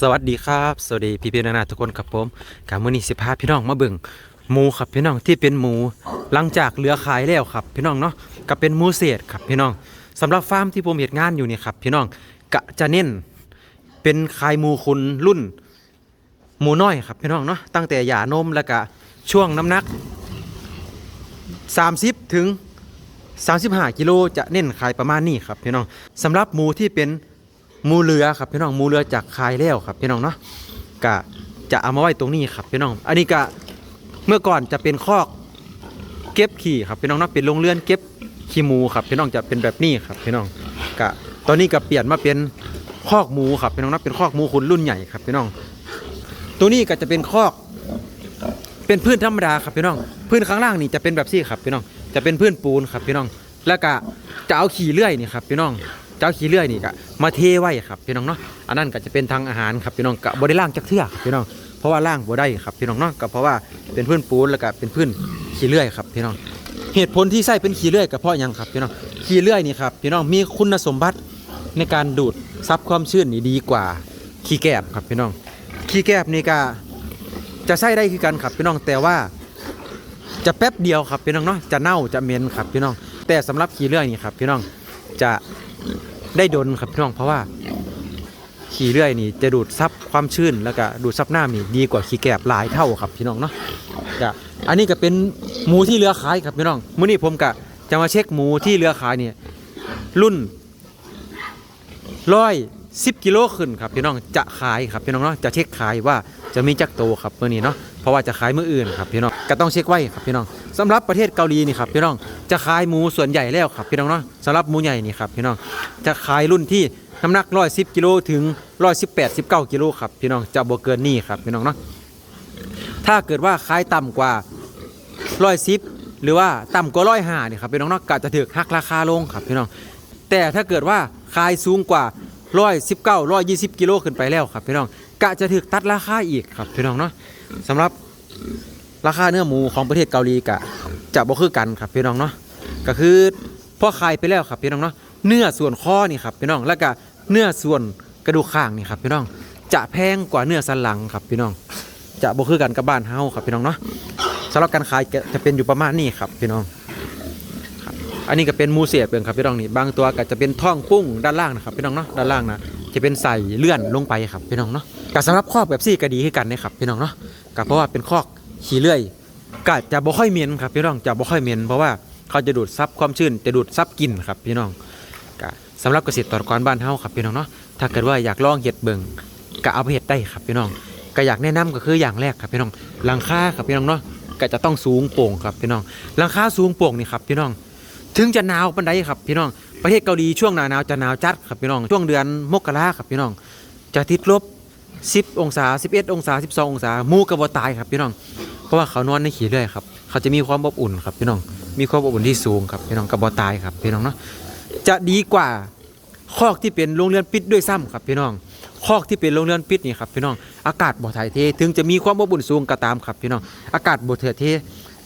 สวัสดีครับ สวัสดีพี่พี่นานาทุกคนครับผมกับมือนี้สิพาพี่น้องมาเบิ่งหมูครับพี่น้องที่เป็นหมูหลังจากเหลือขายแล้วครับพี่น้องเนาะก็เป็นหมูเศษครับพี่น้องสำหรับฟาร์มที่ผมเฮ็ดงานอยู่นี่ครับพี่น้องกะจะเน้นเป็นขายหมูคุณรุ่นหมูน้อยครับพี่น้องเนาะตั้งแต่หย่านมแล้วก็ช่วงน้ำหนัก 30 ถึง 35 กิโลจะเน้นขายประมาณนี้ครับพี่น้องสำหรับหมูที่เป็น มูเรือครับพี่น้องมูเรือจากขายแล้วครับพี่น้องเนาะกะจะเอามาไว้ตรงนี้ครับพี่น้อง อันนี้กะเมื่อก่อนจะเป็นคอกเก็บขี่ครับพี่น้องเนาะเป็นโรงเรือนเก็บขี้หมูครับพี่น้องจะเป็นแบบนี้ครับพี่น้องกะตอนนี้ก็เปลี่ยนมาเป็นคอกหมูครับพี่น้องนะเป็นคอกหมูคุณรุ่นใหญ่ครับพี่น้อง ตัวนี้ก็จะเป็นคอก เป็นพื้นธรรมดาครับพี่น้อง พื้นข้างล่างนี่จะเป็นแบบซี่ครับพี่น้อง จะเป็นพื้นปูนครับพี่น้อง แล้วก็จะเอาขี่เลื่อยนี่ครับพี่น้อง เอาขี่เลื่อยนี่ก็มาเทไว้ครับพี่น้องเนาะอันนั้นก็จะเป็นทางอาหารครับพี่น้องกะบ่ได้ล่างจักเทื่อครับพี่น้องเพราะว่าล่างบ่ได้ครับพี่น้องเนาะก็เพราะว่าเป็นพื้นปูนแล้วก็เป็นพื้นขี่เลื่อยครับพี่น้องเหตุผลที่ใส่เป็นขี่เลื่อยก็เพราะยังครับพี่น้องขี่เลื่อยนี่ครับพี่น้องมีคุณสมบัติในการดูดซับความชื้นนี่ดีกว่าขี้แกบครับพี่น้องขี้แกบนี่ก็จะใช้ได้คือกันครับพี่น้องแต่ว่าจะแป๊บเดียวครับพี่น้องเนาะจะเน่าจะเหม็นครับพี่น้อง แต่สำหรับขี้เลื่อยนี่ครับพี่น้องจะ ได้ดนครับพี่น้องเพราะว่าขี้เลื่อยนี่จะดูดซับความชื้นแล้วก็ดูดซับน้ำนี่ดีกว่าขี้แกบหลายเท่าครับพี่น้องเนาะก็อันนี้ก็เป็นหมูที่เรือขายครับพี่น้องมื้อนี้ผมก็จะมาเช็คหมูที่เรือขายเนี่ยรุ่นร้อยสิบกิโลขึ้นครับพี่น้องจะขายครับพี่น้องเนาะจะเช็คขายว่าจะมีจักโตครับมื้อนี้เนาะเพราะว่าจะขายมื้ออื่นครับพี่น้องก็ต้องเช็คไว้ครับพี่น้อง สำหรับประเทศเกาหลีนี่ครับพี่น้องจะขายหมูส่วนใหญ่แล้วครับพี่น้องเนาะสำหรับหมูใหญ่นี่ครับพี่น้องจะขายรุ่นที่น้ำหนัก110กิโลถึง118 19กิโลครับพี่น้องจะบ่เกินนี้ครับพี่น้องเนาะถ้าเกิดว่าขายต่ำกว่า110หรือว่าต่ำกว่า105นี่ครับพี่น้องเนาะก็จะถูกหักราคาลงครับพี่น้องแต่ถ้าเกิดว่าขายสูงกว่า119 120กิโลขึ้นไปแล้วครับพี่น้องกะจะถูกตัดราคาอีกครับพี่น้องเนาะสำหรับ ราคาเนื้อหมูของประเทศเกาหลีกะจะบ่คือกันครับพี่น้องเนาะก็คือพ่อขายไปแล้วครับพี่น้องเนาะเนื้อส่วนคอนี่ครับพี่น้องแล้วก็เนื้อส่วนกระดูกข้างนี่ครับพี่น้องจะแพงกว่าเนื้อสันหลังครับพี่น้อง จะบ่คือกันกับบ้านเฮาครับพี่น้องเนาะสำหรับการขายจะเป็นอยู่ประมาณนี้ครับพี่น้องอันนี้ก็เป็นมูเสียบเองครับพี่น้องนี่บางตัวก็จะเป็นท้องปุ้งด้านล่างนะครับพี่น้องเนาะด้านล่างนะจะเป็นใส่เลื่อนลงไปครับพี่น้องเนาะก็สำหรับคอกแบบซี่ก็ดีขึ้กันนะครับพี่น้องเนาะก็เพราะว่าเป็นคอก ขี้เลื่อยก็จะบ่ค่อยเหม็นครับพี่น้องจะบ่ค่อยเหม็นเพราะว่าเขาจะดูดซับความชื้นจะดูดซับกลิ่นครับพี่น้องก็สำหรับเกษตรกรบ้านเฮาครับพี่น้องเนาะถ้าเกิดว่าอยากลองเห็ดเบิ่งก็เอาไปเห็ดได้ครับพี่น้องก็อยากแนะนำก็คืออย่างแรกครับพี่น้องหลังคาครับพี่น้องเนาะก็จะต้องสูงโปร่งครับพี่น้องหลังคาสูงโปร่งนี่ครับพี่น้อง ถึงจะหนาวปานใดครับพี่น้องประเทศเกาหลีช่วงหนาหนาวจะหนาวจัดครับพี่น้องช่วงเดือนมกราครับพี่น้องจะติดลบ 10 องศา 11 องศา 12 องศาหมูกระบอตายครับพี่น้อง เพราะว่าเขานอนในขี้เลื่อยครับ เขาจะมีความอบอุ่นครับพี่น้อง มีความอบอุ่นที่สูงครับพี่น้องกระบอตายครับพี่น้องเนาะ จะดีกว่าคอกที่เป็นโรงเรือนปิดด้วยซ้ำครับพี่น้อง คอกที่เป็นโรงเรือนปิดนี่ครับพี่น้อง อากาศบ่ถ่ายเท ถึงจะมีความอบอุ่นสูงก็ตามครับพี่น้อง อากาศบ่ถ่ายเท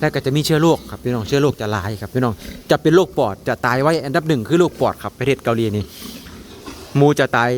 แล้วก็จะมีเชื้อโรคครับพี่น้อง เชื้อโรคจะลายครับพี่น้อง จะเป็นโรคปอด จะตายไว้อันดับหนึ่งคือโรคปอดครับประเทศเกาหลีนี่ มูจะตาย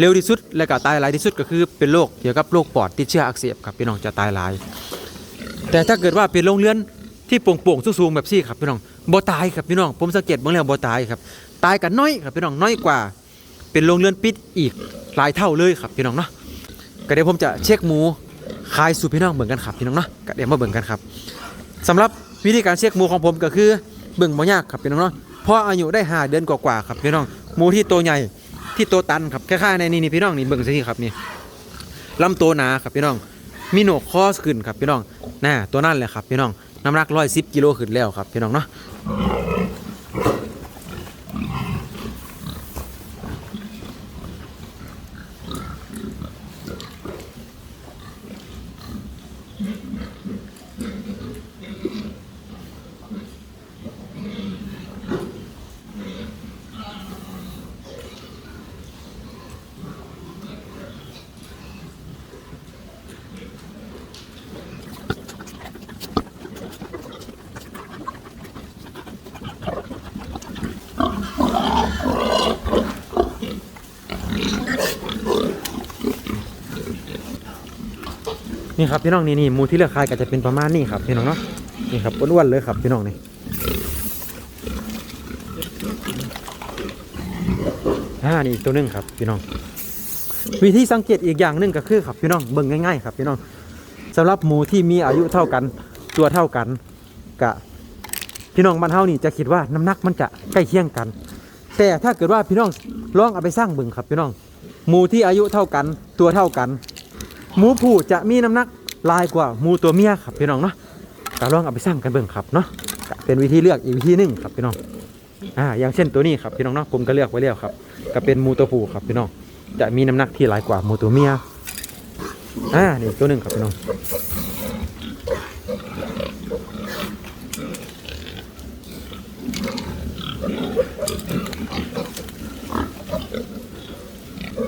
เร็วที่สุดและก็ตายหลายที่สุดก็คือเป็นโรคเกี่ยวกับโรคปอดติดเชื้ออักเสบครับพี่น้องจะตายหลาย แต่ถ้าเกิดว่าเป็นโรงเรือนที่โป่งๆสูงๆแบบซี่ครับพี่น้องบ่ตายครับพี่น้องผมสังเกตเบื้องแล้วบ่ตายครับตายกันน้อยครับพี่น้องน้อยกว่า เป็นโรงเรือนปิดอีกหลายเท่าเลยครับพี่น้องเนาะก็เดี๋ยวผมจะเช็คหมูขายสู่พี่น้องเหมือนกันครับพี่น้องเนาะก็เดี๋ยวมาเบิ่งกันครับสำหรับวิธีการเช็คหมูของผมก็คือเบิ่งบ่ยากครับพี่น้องเนาะพราะอายุได้หาเดือนกว่าๆครับพี่น้องหมูที่โตวใหญ่ ที่ตัวตันครับคล้ายๆในนี่นี่พี่น้องนี่เบิ่งสิครับนี่ลำตัวหนาครับพี่น้อง มีหนวกคอสขึ้นครับพี่น้องน่าตัวนั่นแหละครับพี่น้องน้ำหนักร้อยสิบกิโลขึ้นแล้วครับพี่น้องเนาะ นี่ครับพี่น้องนี่นี่หมูที่เลือกขายก็จะเป็นประมาณนี้ครับพี่น้องเนาะนี่ครับอ้วนๆเลยครับพี่น้องนี่อ่านี่อีกตัวหนึงครับพี่น้อง วิธีสังเกตอีกอย่างหนึ่งก็คือครับพี่น้องเบิ่งง่ายๆครับพี่น้องสำหรับหมูที่มีอายุเท่ากัน ตัวเท่ากันกะพี่น้องบ้านเฮานี่จะคิดว่าน้ำหนักมันจะใกล้เคียงกัน แต่ถ้าเกิดว่าพี่น้องลองเอาไปสร้างเบิ่งครับพี่น้องหมูที่อายุเท่ากันตัวเท่ากัน หมูผู้จะมีน้ำหนักลายกว่าหมูตัวเมียครับพี่น้องเนาะก็ลองเอาไปสร้างกันเบิ่งครับเนาะก็เป็นวิธีเลือกอีกวิธีหนึ่งครับพี่น้องอ่าอย่างเช่นตัวนี้ครับพี่น้องเนาะผมก็เลือกไว้แล้วครับก็เป็นหมูตัวผู้ครับพี่น้องจะมีน้ำหนักที่หลายกว่าหมูตัวเมียอ่านี่ตัวหนึ่งครับพี่น้อง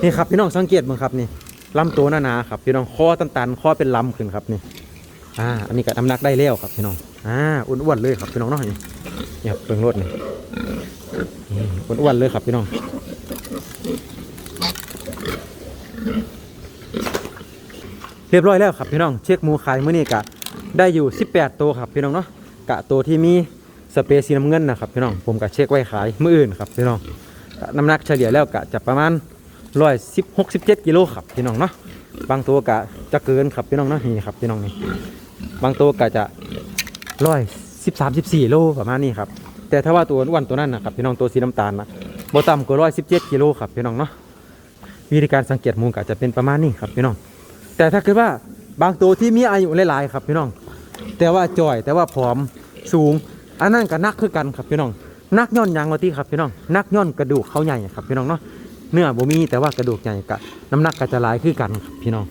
นี่ครับพี่น้องสังเกตมั้งครับนี่ ลำตัวหนาๆครับพี่น้องคอตันๆคอเป็นลำขึ้นครับนี่อ่าอันนี้ก็น้ำหนักได้แล้วครับพี่น้องอ่าอ้วนๆเลยครับพี่น้องเนาะนี่เนี่ยครับเปิงรถนี่อ้วนๆเลยครับพี่น้องเรียบร้อยแล้วครับพี่น้องเช็คมูขายมื้อนี้กะได้อยู่ 18 ตัวครับพี่น้องเนาะกะตัวที่มีสเปรย์สีน้ำเงินนะครับพี่น้องผมกะเช็คไว้ขายเมื้ออื่นครับพี่น้องน้ำหนักเฉลี่ยแล้วกะจะประมาณ 116 17กิโลครับพี่น้องเนาะบางตัวกะจะเกินครับพี่น้องเนาะนี่ครับพี่น้องนี่บางตัวกะจะ113 14โลประมาณนี้ครับแต่ถ้าว่าตัวอ้วนตัวนั้นนะครับพี่น้องตัวสีน้ำตาลนะบ่ต่ำกว่า117กิโลครับพี่น้องเนาะวิธีการสังเกตมูกะจะเป็นประมาณนี้ครับพี่น้อง แต่ถ้าเกิดว่าบางตัวที่มีอายุหลายๆครับพี่น้อง แต่ว่าจ่อยแต่ว่าผอมสูง อันนั้นก็นักคือกันครับพี่น้องนักย่อนยางมาที่ครับพี่น้องนักย่อนกระดูกเขาใหญ่ครับพี่น้องเนาะ เนื้อบ่มีแต่ว่ากระดูกใหญ่กะน้ำหนักก็จะหลายคือกันครับพี่น้อง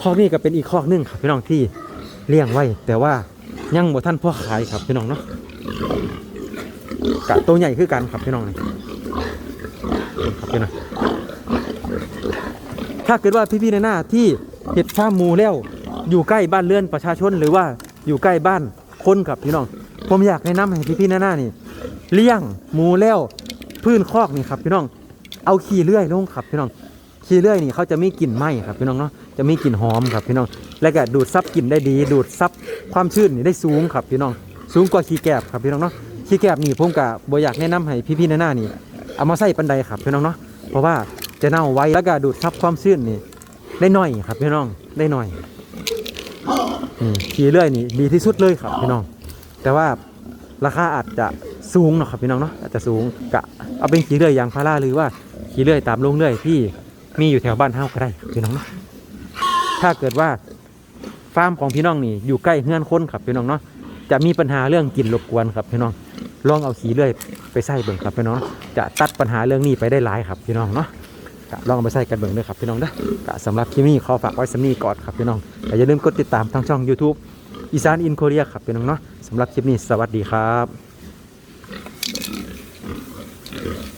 ข้อนี้ก็เป็นอีกข้อหนึงครับพี่น้องที่เลี้ยงไว้ แต่ว่ายังบ่ท่านพ่อขายครับพี่น้องเนาะกะตัวใหญ่คือกันครับพี่น้องนี่ครับพี่น้องถ้าเกิดว่าพี่ๆในหน้าที่เห็ดฟาร์มหมูแล้วอยู่ใกล้บ้านเรือนประชาชนหรือว่าอยู่ใกล้บ้านคนครับพี่น้อง ผมอยากแนะนำให้พี่ๆในหน้านี่ เลี้ยงหมูแล้ว พื้นคอกนี่ครับพี่น้องเอาขี้เลื่อยลงครับพี่น้องขี้เลื่อยนี่เขาจะไมีกลิ่นไหม้ครับพี่น้องเนาะจะมีกลิ่นหอมครับพี่น้อง และก็ดูดซับกลิ่นได้ดี ดูดซับความชื้นนี่ได้สูงครับพี่น้อง สูงกว่าขี้แกบครับพี่น้องเนาะขี้แกบนี่ผมกับ่อยากแนะนำให้พี่ๆในหน้านี่เอามาใส่ปันไดครับพี่น้องเนาะเพราะว่าจะเน่าไวแล้วก็ดูดซับความชื้นนี่ได้หน่อยครับพี่น้องได้หน่อยขี้เลื่อยนี่ดีที่สุดเลยครับพี่น้อง แต่ว่าราคาอาจจะ สูงเนาะครับพี่น้องเนาะอาจจะสูงกะเอาเป็นขี้เลื่อยยางพาราหรือว่าขี้เลื่อยตามโรงเลื่อยที่มีอยู่แถวบ้านเฮาก็ได้พี่น้องเนาะถ้าเกิดว่าฟาร์มของพี่น้องนี่อยู่ใกล้เฮือนคนครับพี่น้องเนาะจะมีปัญหาเรื่องกลิ่นรบกวนครับพี่น้องลองเอาขี้เลื่อยไปใส่เบิ่งครับพี่น้องจะตัดปัญหาเรื่องนี้ไปได้หลายครับพี่น้องเนาะลองเอาไปใส่กันเบิ่งด้วยครับพี่น้องเด้อกะสำหรับคลิปนี้ขอฝากไว้สำนีก่อนครับพี่น้องแต่อย่าลืมกดติดตามทางช่อง YouTube อีสานอินโคเรียครับพี่น้องเนาะสำหรับคลิปนี้สวัสดีครับ Correct.